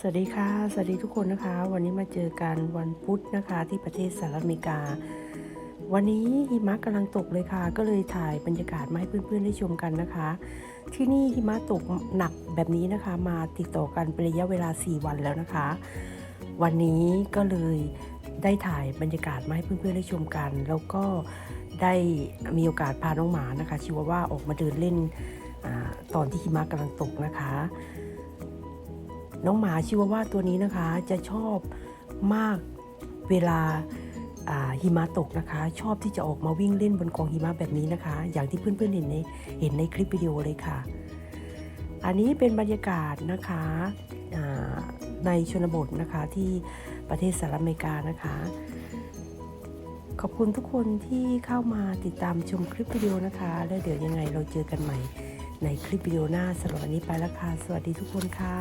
สวัสดีค่ะ สวัสดีทุกคนนะคะ วันนี้มาเจอกันวันพุธนะคะที่ประเทศสหรัฐอเมริกา วันนี้หิมะกำลังตกเลยค่ะ ก็เลยถ่ายบรรยากาศมาให้เพื่อนๆได้ชมกันนะคะ ที่นี่หิมะตกหนักแบบนี้นะคะ มาติดต่อกันเป็นระยะเวลา 4 วันแล้วนะคะ วันนี้ก็เลยได้ถ่ายบรรยากาศมาให้เพื่อนๆได้ชมกัน แล้วก็ได้มีโอกาสพาน้องหมานะคะ ชิวาว่าออกมาเดินเล่นอตอนที่หิมะกำลังตกนะคะ น้องหมาชิวาว่าตัวนี้นะคะ จะชอบมากเวลาหิมะตกนะคะ ชอบที่จะออกมาวิ่งเล่นบนกองหิมะแบบนี้นะคะ อย่างที่เพื่อนๆเห็นในเห็นในคลิปวิดีโอเลยค่ะ อันนี้เป็นบรรยากาศนะคะในชนบทนะคะที่ประเทศสหรัฐอเมริกานะคะ ขอบคุณทุกคนที่เข้ามาติดตามชมคลิปวิดีโอนะคะ แล้วเดี๋ยวยังไงเราเจอกันใหม่ ในคลิปวิดีโอหน้าสำหรับวันนี้ไปแล้วค่ะ สวัสดีทุกคนค่ะ